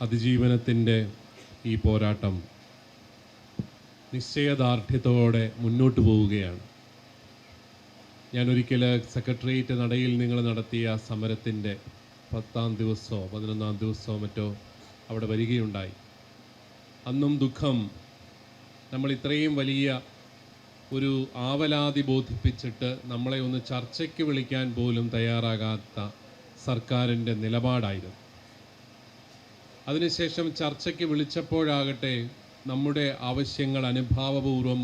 അതിജീവനത്തിന്റെ ഈ പോരാട്ടം നിശ്ചയദാർഢ്യത്തോടെ മുന്നോട്ട് പോവുകയാണ്. ഞാൻ ഒരിക്കൽ സെക്രട്ടേറിയറ്റ് നടയിൽ നിങ്ങൾ നടത്തിയ സമരത്തിന്റെ പത്താം ദിവസമോ പതിനൊന്നാം ദിവസമോ മറ്റോ അവിടെ വരികയുണ്ടായി. അന്നും ദുഃഖം നമ്മൾ ഇത്രയും വലിയ ഒരു ആവലാതി ബോധിപ്പിച്ചിട്ട് നമ്മളെ ഒന്ന് ചർച്ചയ്ക്ക് വിളിക്കാൻ പോലും തയ്യാറാകാത്ത സർക്കാരിന്റെ നിലപാടായിരുന്നു. അതിനുശേഷം ചർച്ചയ്ക്ക് വിളിച്ചപ്പോഴാകട്ടെ നമ്മുടെ ആവശ്യങ്ങൾ അനുഭാവപൂർവം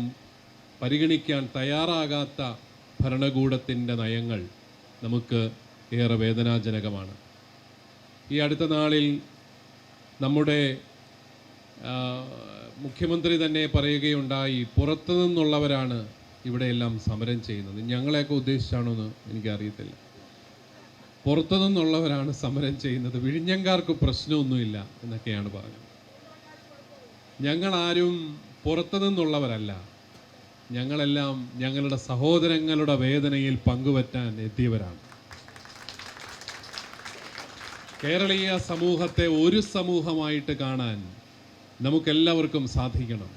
പരിഗണിക്കാൻ തയ്യാറാകാത്ത ഭരണകൂടത്തിന്റെ നയങ്ങൾ നമുക്ക് ഏറെ വേദനാജനകമാണ്. ഈ അടുത്ത നാളിൽ നമ്മുടെ മുഖ്യമന്ത്രി തന്നെ പറയുകയുണ്ടായി പുറത്തു നിന്നുള്ളവരാണ് ഇവിടെയെല്ലാം സമരം ചെയ്യുന്നത്. ഞങ്ങളെയൊക്കെ ഉദ്ദേശിച്ചാണോ എന്ന് എനിക്കറിയത്തില്ല. പുറത്തു നിന്നുള്ളവരാണ് സമരം ചെയ്യുന്നത്. വിഴിഞ്ഞങ്കാർക്ക് പ്രശ്നമൊന്നുമില്ല എന്നൊക്കെയാണ് പറഞ്ഞത്. ഞങ്ങളാരും പുറത്തു നിന്നുള്ളവരല്ല ഞങ്ങളെല്ലാം ഞങ്ങളുടെ സഹോദരങ്ങളുടെ വേദനയിൽ പങ്കുവറ്റാൻ എത്തിയവരാണ്. കേരളീയ സമൂഹത്തെ ഒരു സമൂഹമായിട്ട് കാണാൻ നമുക്കെല്ലാവർക്കും സാധിക്കണം.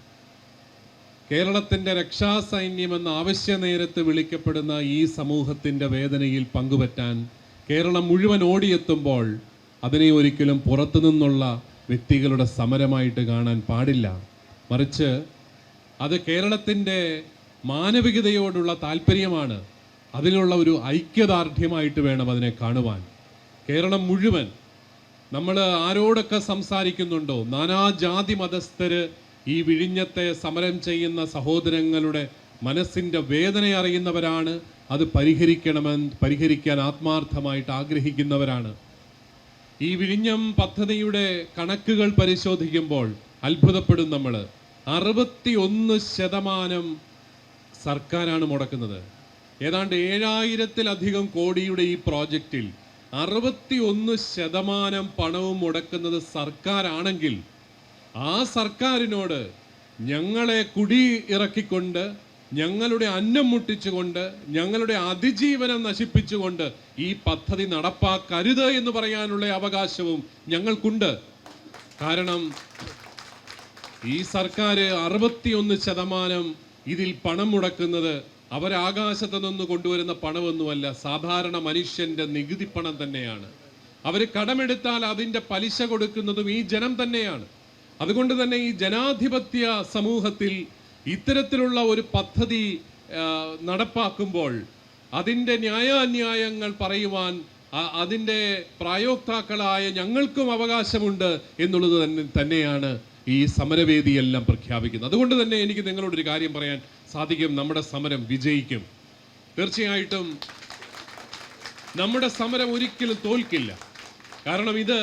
കേരളത്തിന്റെ രക്ഷാസൈന്യമെന്ന ആവശ്യ നേരത്ത് വിളിക്കപ്പെടുന്ന ഈ സമൂഹത്തിന്റെ വേദനയിൽ പങ്കുപറ്റാൻ കേരളം മുഴുവൻ ഓടിയെത്തുമ്പോൾ അതിനെ ഒരിക്കലും പുറത്തു നിന്നുള്ള വ്യക്തികളുടെ സമരമായിട്ട് കാണാൻ പാടില്ല. മറിച്ച് അത് കേരളത്തിന്റെ മാനവികതയോടുള്ള താല്പര്യമാണ് അതിനുള്ള ഒരു ഐക്യദാർഢ്യമായിട്ട് വേണം അതിനെ കാണുവാൻ. കേരളം മുഴുവൻ നമ്മൾ ആരോടൊക്കെ സംസാരിക്കുന്നുണ്ടോ? നാനാജാതി മതസ്ഥര് ഈ വിഴിഞ്ഞത്തെ സമരം ചെയ്യുന്ന സഹോദരങ്ങളുടെ മനസ്സിന്റെ വേദന അറിയുന്നവരാണ് അത് പരിഹരിക്കണമെന്ന് പരിഹരിക്കാൻ ആത്മാർത്ഥമായിട്ട് ആഗ്രഹിക്കുന്നവരാണ്. ഈ വിഴിഞ്ഞം പദ്ധതിയുടെ കണക്കുകൾ പരിശോധിക്കുമ്പോൾ അത്ഭുതപ്പെടും നമ്മൾ അറുപത്തി ഒന്ന് ശതമാനം സർക്കാരാണ് മുടക്കുന്നത്. ഏതാണ്ട് ഏഴായിരത്തിലധികം കോടിയുടെ ഈ പ്രോജക്റ്റിൽ അറുപത്തി ഒന്ന് ശതമാനം പണവും മുടക്കുന്നത് സർക്കാരാണെങ്കിൽ ആ സർക്കാരിനോട് ഞങ്ങളെ കുടി ഇറക്കിക്കൊണ്ട് ഞങ്ങളുടെ അന്നം മുട്ടിച്ചുകൊണ്ട് ഞങ്ങളുടെ അതിജീവനം നശിപ്പിച്ചുകൊണ്ട് ഈ പദ്ധതി നടപ്പാക്കരുത് എന്ന് പറയാനുള്ള അവകാശവും ഞങ്ങൾക്കുണ്ട്. കാരണം ഈ സർക്കാർ അറുപത്തിയൊന്ന് ശതമാനം ഇതിൽ പണം മുടക്കുന്നത് അവരാകാശത്ത് നിന്ന് കൊണ്ടുവരുന്ന പണമൊന്നുമല്ല സാധാരണ മനുഷ്യന്റെ നികുതി പണം തന്നെയാണ്. അവർ കടമെടുത്താൽ അതിന്റെ പലിശ കൊടുക്കുന്നതും ഈ ജനം തന്നെയാണ്. അതുകൊണ്ട് തന്നെ ഈ ജനാധിപത്യ സമൂഹത്തിൽ ഇത്തരത്തിലുള്ള ഒരു പദ്ധതി നടപ്പാക്കുമ്പോൾ അതിന്റെ ന്യായാന്യായങ്ങൾ പറയുവാൻ അതിന്റെ പ്രായോക്താക്കളായ ഞങ്ങൾക്കും അവകാശമുണ്ട് എന്നുള്ളത് തന്നെ തന്നെയാണ് ഈ സമരവേദിയെല്ലാം പ്രഖ്യാപിക്കുന്നത്. അതുകൊണ്ട് തന്നെ എനിക്ക് നിങ്ങളോടൊരു കാര്യം പറയാൻ സാധിക്കും. നമ്മുടെ സമരം വിജയിക്കും. തീർച്ചയായിട്ടും നമ്മുടെ സമരം ഒരിക്കലും തോൽക്കില്ല. കാരണം ഇത്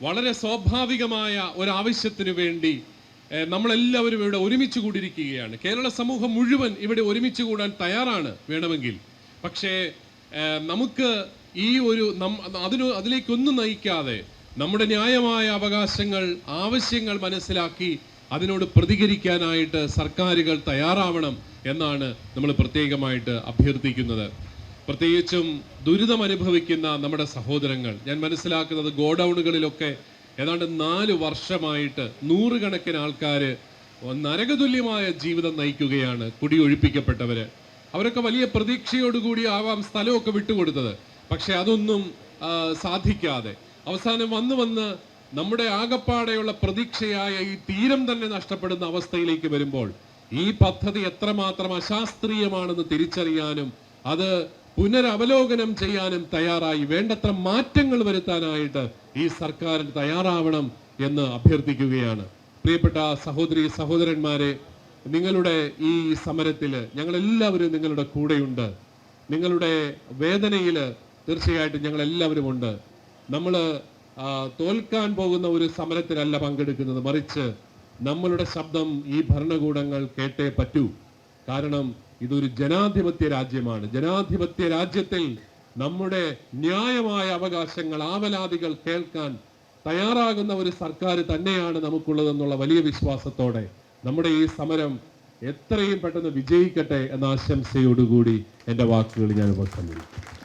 വളരെ സ്വാഭാവികമായ ഒരു ആവശ്യത്തിന് വേണ്ടി നമ്മളെല്ലാവരും ഇവിടെ ഒരുമിച്ച് കൂടിയിരിക്കുകയാണ്. കേരള സമൂഹം മുഴുവൻ ഇവിടെ ഒരുമിച്ച് കൂടാൻ തയ്യാറാണ് വേണമെങ്കിൽ. പക്ഷേ നമുക്ക് ഈ ഒരു അതിന് അതിലേക്കൊന്നും നയിക്കാതെ നമ്മുടെ ന്യായമായ അവകാശങ്ങൾ ആവശ്യങ്ങൾ മനസ്സിലാക്കി അതിനോട് പ്രതികരിക്കാനായിട്ട് സർക്കാരുകൾ തയ്യാറാവണം എന്നാണ് നമ്മൾ പ്രത്യേകമായിട്ട് അഭ്യർത്ഥിക്കുന്നത്. പ്രത്യേകിച്ചും ദുരിതം അനുഭവിക്കുന്ന നമ്മുടെ സഹോദരങ്ങൾ. ഞാൻ മനസ്സിലാക്കുന്നത് ഗോഡൌണുകളിലൊക്കെ ഏതാണ്ട് നാല് വർഷമായിട്ട് നൂറുകണക്കിന് ആൾക്കാർ നരകതുല്യമായ ജീവിതം നയിക്കുകയാണ് കുടിയൊഴിപ്പിക്കപ്പെട്ടവര്. അവരൊക്കെ വലിയ പ്രതീക്ഷയോടുകൂടി ആവാം സ്ഥലമൊക്കെ വിട്ടുകൊടുത്തത്. പക്ഷെ അതൊന്നും സാധിക്കാതെ. അവസാനം വന്ന് വന്ന് നമ്മുടെ ആകപ്പാടെയുള്ള പ്രതീക്ഷയായ ഈ തീരം തന്നെ നഷ്ടപ്പെടുന്ന അവസ്ഥയിലേക്ക് വരുമ്പോൾ ഈ പദ്ധതി എത്രമാത്രം അശാസ്ത്രീയമാണെന്ന് തിരിച്ചറിയാനും അത് പുനരവലോകനം ചെയ്യാനും തയ്യാറായി. വേണ്ടത്ര മാറ്റങ്ങൾ വരുത്താനായിട്ട് ഈ സർക്കാർ തയ്യാറാവണം എന്ന് അഭ്യർത്ഥിക്കുകയാണ്. പ്രിയപ്പെട്ട സഹോദരി സഹോദരന്മാരെ നിങ്ങളുടെ ഈ സമരത്തിൽ ഞങ്ങളെല്ലാവരും നിങ്ങളുടെ കൂടെയുണ്ട്. നിങ്ങളുടെ വേദനയിൽ തീർച്ചയായിട്ടും ഞങ്ങളെല്ലാവരുമുണ്ട് ഉണ്ട്. നമ്മൾ തോൽക്കാൻ പോകുന്ന ഒരു സമരത്തിലല്ല പങ്കെടുക്കുന്നത്. മറിച്ച് നമ്മളുടെ ശബ്ദം ഈ ഭരണകൂടങ്ങൾ കേട്ടേ പറ്റൂ. കാരണം ഇതൊരു ജനാധിപത്യ രാജ്യമാണ്. ജനാധിപത്യ രാജ്യത്തിൽ നമ്മുടെ ന്യായമായ അവകാശങ്ങൾ ആവലാദികൾ കേൾക്കാൻ തയ്യാറാകുന്ന ഒരു സർക്കാർ തന്നെയാണ് നമുക്കുള്ളതെന്നുള്ള വലിയ വിശ്വാസത്തോടെ നമ്മുടെ ഈ സമരം എത്രയും പെട്ടെന്ന് വിജയിക്കട്ടെ എന്ന ആശംസയോടുകൂടി എന്റെ വാക്കുകൾ ഞാൻ ഉപസംഹരിക്കും